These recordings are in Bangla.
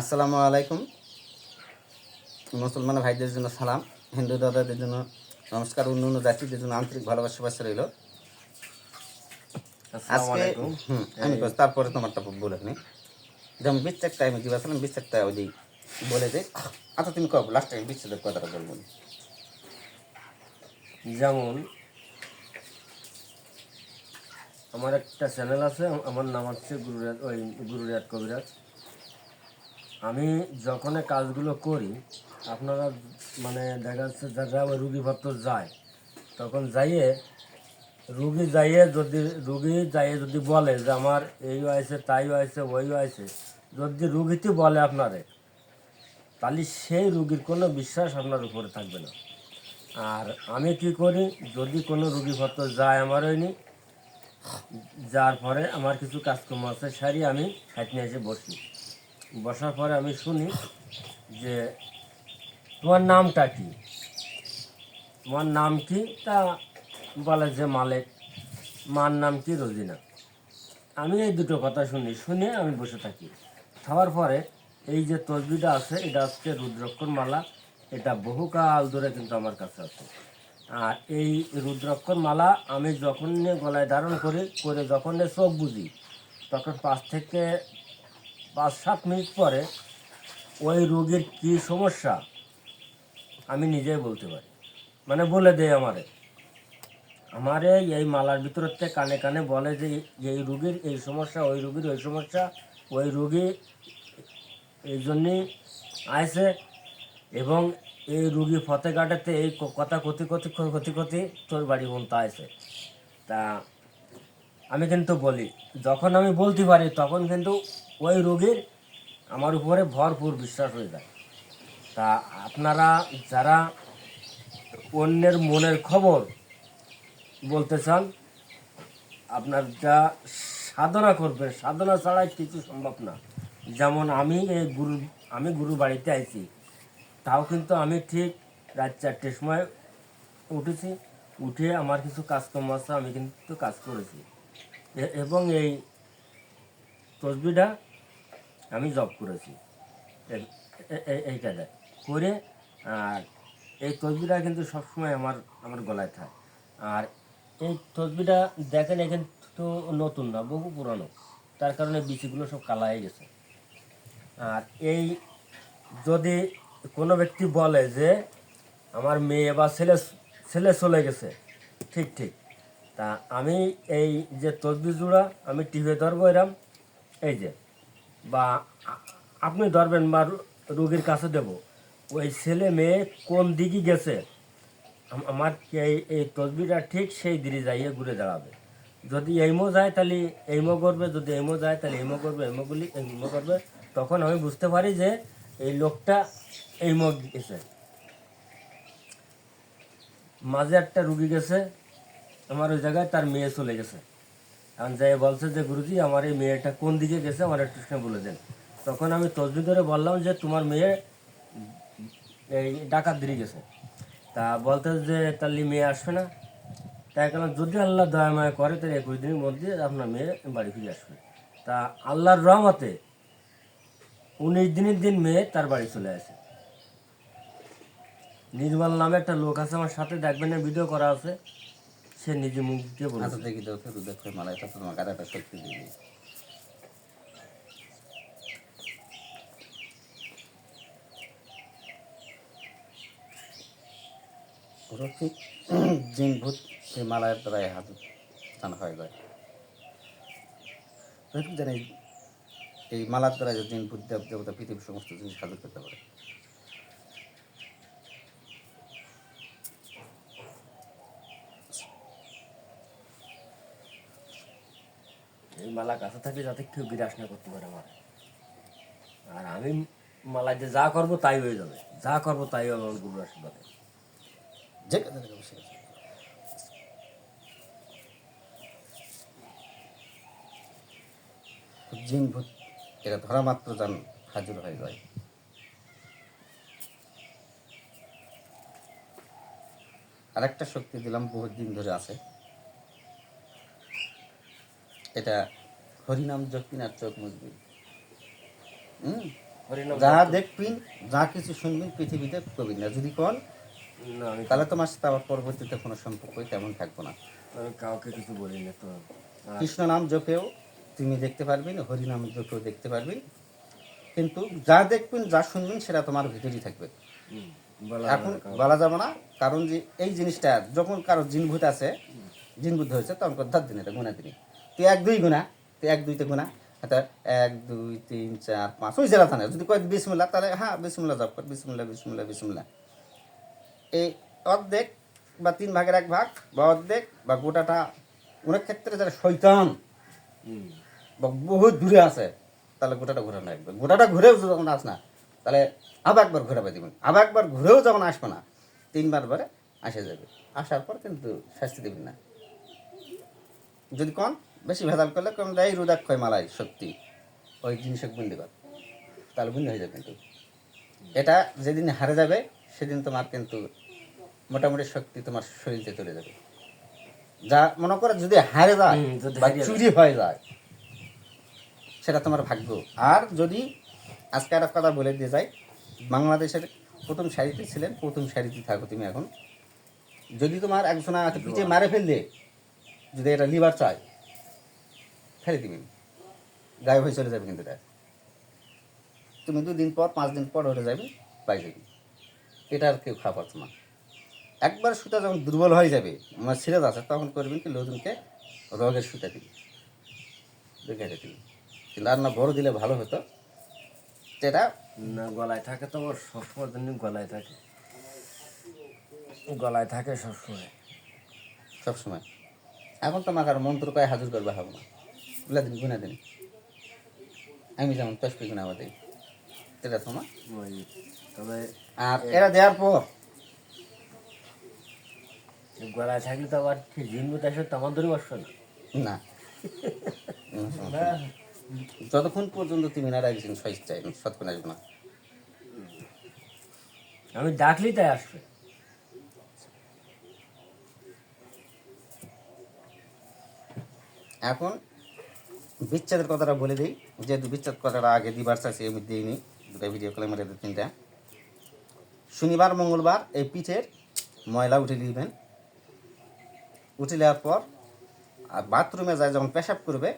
আসসালামু আলাইকুম। মুসলমান ভাইদের জন্য সালাম হিন্দু দাদাদের জন্য নমস্কার অন্য অন্য জাতিদের জন্য আন্তরিক ভালোবাসা বাসা রইল। আজকে হুম আমি তারপরে তোমারটা বলে নি। যেমন বিচ্ছেদ টাইমে কি বলছিলাম টাইম ওই বলে যে আচ্ছা তুমি কব লাস্ট টাইম বিচ্ছেদের কথাটা বলব যেমন আমার একটা চ্যানেল আছে আমার নাম হচ্ছে গুরুরাজ ওই গুরুরাজ কবিরাজ। আমি যখন কাজগুলো করি, আপনারা মানে দেখা যাচ্ছে যারা ওই রুগীপত্র যায়, তখন যাইয়ে, রুগী যাইয়ে যদি, রুগী যাইয়ে যদি বলে যে আমার এই হয়েছে, তাই হয়েছে, ওই হয়েছে, যদি রুগীতে বলে আপনারে, তাহলে সেই রুগীর কোনো বিশ্বাস আপনার উপরে থাকবে না। আর আমি কি করি, যদি কোনো রুগীপত্র যায় আমার হয়নি, যার পরে আমার কিছু কাজকর্ম আছে সারি আমি খাইতে এসে বসি। বসার পরে আমি শুনি যে, তোমার নামটা কি? তোমার নাম কি? তা বলে যে মালিক। মার নাম কি? রোজিনা। আমি এই দুটো কথা শুনি, শুনে আমি বসে থাকি। খাওয়ার পরে এই যে তসবিটা আছে, এটা হচ্ছে রুদ্রক্ষর মালা। এটা বহুকাল ধরে কিন্তু আমার কাছে আছে। আর এই রুদ্রক্ষর মালা আমি যখন গলায় ধারণ করি, করে যখন চোখ বুঝি, তখন পাঁচ থেকে পাঁচ সাত মিনিট পরে ওই রোগীর কি সমস্যা, আমি নিজেই বলতে পারি। মানে বলে দেয় আমারে। আমারে এই মালার ভিতরতে কানে কানে বলে যে, এই রুগীর এই সমস্যা, ওই রুগীর ওই সমস্যা, ওই রুগী এই জন্যই আসে এবং এই রুগী ফতেঘাটেতে এই কথা ক্ষতি ক্ষতি ক্ষতি কথি তোর বাড়ি পর্যন্ত আসে তা আমি কিন্তু বলি, যখন আমি বলতে পারি, তখন কিন্তু ওই রোগীর আমার উপরে ভরপুর বিশ্বাস হয়ে যায়। তা আপনারা যারা অন্যের মনের খবর বলতে চান, আপনার যা সাধনা করবেন, সাধনা ছাড়াই কিছু সম্ভব না। যেমন আমি এই গুরু, আমি গুরু বাড়িতে আইছি, তাও কিন্তু আমি ঠিক রাত চারটের সময় উঠেছি, উঠে আমার কিছু কাজকর্ম আছে, আমি কিন্তু কাজ করেছি। এবং এই তসবিটা আমি জব করেছি। এই কাজে করে, আর এই তসবিটা কিন্তু সবসময় আমার আমার গলায় থাকে। আর এই তসবিটা দেখেন, এখানে তো নতুন না, বহু পুরানো। তার কারণে বিচিগুলো সব কালা হয়ে গেছে। আর এই যদি কোনো ব্যক্তি বলে যে, আমার মেয়ে বা ছেলে ছেলে চলে গেছে। ঠিক ঠিক। তা আমি এই যে তসবি জোড়া, আমি টিভি ধরবো এরম, এই যে। বা আপনি ধরবেন বা রুগীর কাছে দেব, ওই ছেলে মেয়ে কোন দিকে গেছে? আমার এই এই তসবিটা ঠিক সেই দিকে যাইয়ে ঘুরে দাঁড়াবে। যদি এইমো যায় তাহলে এইমো করবে, যদি এইমো যায় তাহলে এইমো করবে এইমোগুলি এইমো করবে। তখন আমি বুঝতে পারি যে এই লোকটা এইমো গেছে। মাঝে একটা রুগী গেছে, আমার ওই জায়গায় তার মেয়ে চলে গেছে। এখন যাই বলছে যে, গুরুজি, আমার এই মেয়েটা কোন দিকে গেছে, আমার একটু বলে দেন। তখন আমি তসবি ধরে বললাম যে, তোমার মেয়ে এই ডাকাত দিকে গেছে। তা বলতে যে, তাহলে মেয়ে আসবে না? তাই কারণ যদি আল্লাহ দয়া মায়া করে, তাহলে একুশ দিনের মধ্যে আপনার মেয়ে বাড়ি ফিরে আসবে। তা আল্লাহর রহমতে উনিশ দিনের দিন মেয়ে তার বাড়ি চলে আসে। নির্মল নামে একটা লোক আছে, আমার সাথে দেখবেন না ভিডিও করা আছে। সে নিজে মুখ দিয়ে বলেছে। আচ্ছা দেখি দেখো তো দেখো মালা এটা তো আর একটা শক্তি দিবি ওরা ঠিক জিন ভূত? মালার দ্বারাই হাত টানা হয়ে যায়। জানি এই মালার দ্বারা যে ভূত দেব দেবতা পৃথিবীর সমস্ত জিনিস হাজির করতে পারে। মালা কাছে থাকে যাতে কেউ বিরাস না করতে পারে আমার। আর আমি মালা যে যা করব তাই হয়ে যাবে। যা করব তাই হবে আমার গুরুর আশীর্বাদে। যে জিন ভূত, এরা ধরা মাত্র যান, হাজির হয়ে যায়। আরেকটা শক্তি দিলাম, বহুত দিন ধরে আছে। এটা হরিনাম যকিনার চোখ মুজবি হুম? যা দেখবিন যা কিছু শুনবেন পৃথিবীতে কবিন না। যদি কন তাহলে তোমার সাথে আবার পরবর্তীতে কোনো সম্পর্কই তেমন থাকব না। কাউকে কিছু বলি না তো। কৃষ্ণ নাম জপেও তুমি দেখতে পারবেন হরিনাম জপেও দেখতে পারবেন কিন্তু যা দেখবেন যা শুনবেন সেটা তোমার ভিতরেই থাকবে। এখন বলা যাবে না কারণ যে এই জিনিসটা যখন কারও জিনভূত আছে জিনভূত হয়েছে তখন ধর দিন এটা গুণা দিন তুই এক দুই গুণা। এক দুইতে গুণা। হাতে এক দুই তিন চার পাঁচ। ওই জেলা থানা। যদি কয় বিসমুল্লাহ তাহলে হ্যাঁ বিসমুল্লাহ জব কর। বিসমুল্লাহ বিসমুল্লাহ বিসমুল্লাহ এই অর্ধেক বা তিন ভাগের এক ভাগ বা অর্ধেক বা গোটাটা অনেক ক্ষেত্রে যারা শৈতান বা বহুত দূরে আছে তাহলে গোটাটা ঘোরানো লাগবে গোটাটা ঘুরেও যখন আস না তাহলে আবার একবার ঘোরাবে দিবেন। আবার একবার ঘুরেও যখন আসবে না তিনবার বারে আসে যাবে। আসার পর কিন্তু শাস্তি দেবেন না। যদি কন বেশি ভেজাল করলে কম দেয় রুদাক্ষয় মালাই সত্যি। ওই জিনিসের বুন্দি কর তাহলে বুন্দি হয়ে যাবে কিন্তু। এটা যেদিন হারে যাবে সেদিন তোমার কিন্তু মোটামুটি শক্তি তোমার শরীরে চলে যাবে। যা মনে করো যদি হারে যায় বা চুরি হয়ে যায় সেটা তোমার ভাগ্য। আর যদি আজকে একটা কথা বলে দিয়ে যাই বাংলাদেশের প্রথম সারিতে ছিলেন প্রথম সারিতে থাকো তুমি এখন। যদি তোমার একজনা পিঠে মারে ফেললে যদি এটা লিভার চায় ফেলে দিবি। গায়েব হয়ে চলে যাবে কিন্তু এটা তুমি দুদিন পর পাঁচ দিন পর হয়ে যাবে পাই যাবি। এটা আর কেউ পারছ না। একবার সুতা যখন দুর্বল হয়ে যাবে আমার ছিঁড়ে আছে তখন করবেন কি লোজনকে রগের সুতা দিবি। দেখে দিবি। কিন্তু আর না বড় দিলে ভালো হতো। যেটা না গলায় থাকে তো আমার সবসময় জন্য গলায় থাকে। গলায় থাকে সবসময়। সবসময়। এখন তো আমাকে আর মন্ত্র কয়ে হাজির করবে হবে না। গুনা দিন আমি যেমন তসপি দিই এটা তোমার তবে আর এরা দেওয়ার পর। গলায় থাকলে তো আবার আমার ধরে বসবে না? না। যতক্ষণ পর্যন্ত তুমি না রাখছেন স্বেচ্ছায় সৎক্ষণ আসবে না। আমি ডাকলি তাই আসবে। এখন বিচ্ছেদের কথাটা বলে দিই। যেহেতু বিচ্ছেদ কথাটা আগে দিবার চাইছি, আমি দিইনি। দুটা ভিডিও কলে মেরে দু তিনটা। শনিবার, মঙ্গলবার এই পিঠের ময়লা উঠে দিবেন। উঠে নেওয়ার পর আর বাথরুমে যায় যখন পেশাব করবে,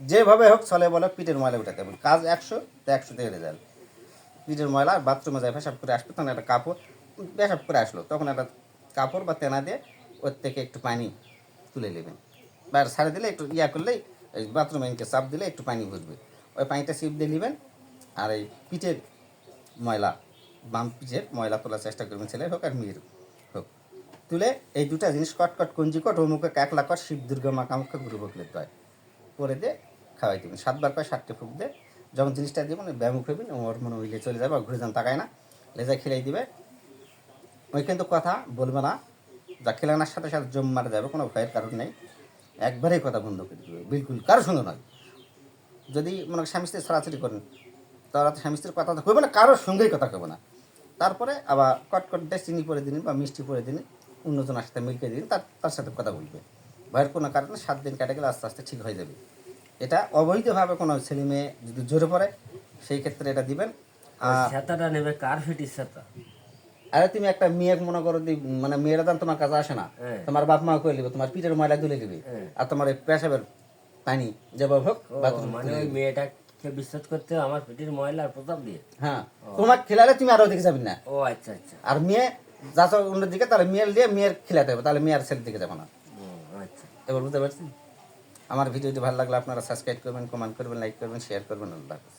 যেভাবে হোক চলে বলে পিঠের ময়লা উঠাতে হবে। কাজ একশো, তো একশো থেকে রেজাল্ট। পিঠের ময়লা আর বাথরুমে যায় পেশাব করে আসবে, তখন একটা কাপড় পেশাব করে আসলো। তখন একটা কাপড় বা তেনা দিয়ে ওর থেকে একটু পানি তুলে নেবেন। বা ছাড়ে দিলে একটু ইয়া করলেই এই বাথরুমে এনকে চাপ দিলে একটু পানি ঘুরবে। ওই পানিটা সিপ দিয়ে নেবেন আর এই পিঠের ময়লা, বাম পিঠের ময়লা তোলার চেষ্টা করবেন ছেলে হোক আর মেয়ের হোক। তুলে এই দুটা জিনিস কট কট, কঞ্জি কট ও মুখে কাকলা কট, শিব দুর্গা মাকামুখে গুরু বকলে হয় করে দিয়ে খাওয়াই দেবেন। সাতবার করে সাতটে ফুক দিয়ে যখন জিনিসটা দেবেন ব্যায়াম করবেন, ওর মনে হইলে চলে যাবে ঘুরে যান তাকায় না। লেজা খেলাই দিবে। ওই কিন্তু কথা বলবে না। যা খেলানোর সাথে সাথে জম মারা যাবে, কোনো ভয়ের কারণ নেই। একবারেই কথা বন্ধ করে দেবে। বিলকুল, কারোর সঙ্গে নয়। যদি মনে স্বামী স্ত্রী ছড়াছড়ি করেন তারা স্বামী স্ত্রীর কথা তো না, কারোর সঙ্গেই কথা কবে না। তারপরে আবার কট কট দিয়ে, চিনি করে দিন বা মিষ্টি পরে দিন অন্যজনের সাথে মিলকে দিন তার তার সাথে কথা বলবে। ভয়ের কোনো কারণে, সাত দিন কেটে গেলে আস্তে আস্তে ঠিক হয়ে যাবে। এটা অবৈধভাবে কোনো ছেলে মেয়ে যদি জোরে পড়ে, সেই ক্ষেত্রে এটা দিবেন। আর নেবে কার ফিটির ছাতা আরে তুমি একটা মেয়ে মনে করো মানে মেয়েরা দান তোমার কাছে আসে না। হ্যাঁ। তোমার বাপ মা করে নেবে তোমার পিঠের ময়লা তুলে দিবে। হ্যাঁ। আর তোমার এই পেশাবের পানি যেভাবে হোক মানে ওই মেয়েটাকে বিশ্বাস করতে আমার ফিটির ময়লা আর প্রতাপ দিয়ে। হ্যাঁ। তোমার খেলালে তুমি আরও দিকে যাবে না। ও আচ্ছা আচ্ছা। আর মেয়ে যাচ্ছ অন্যদিকে তাহলে মেয়ের দিয়ে মেয়ের খেলাতে হবে তাহলে মেয়ের ছেলের দিকে যাব না। আচ্ছা। এবার বুঝতে পারছেন? আমার ভিডিওটি ভালো লাগলে আপনারা সাবস্ক্রাইব করবেন কমেন্ট করবেন লাইক করবেন শেয়ার করবেন আল্লাহ হাফেজ।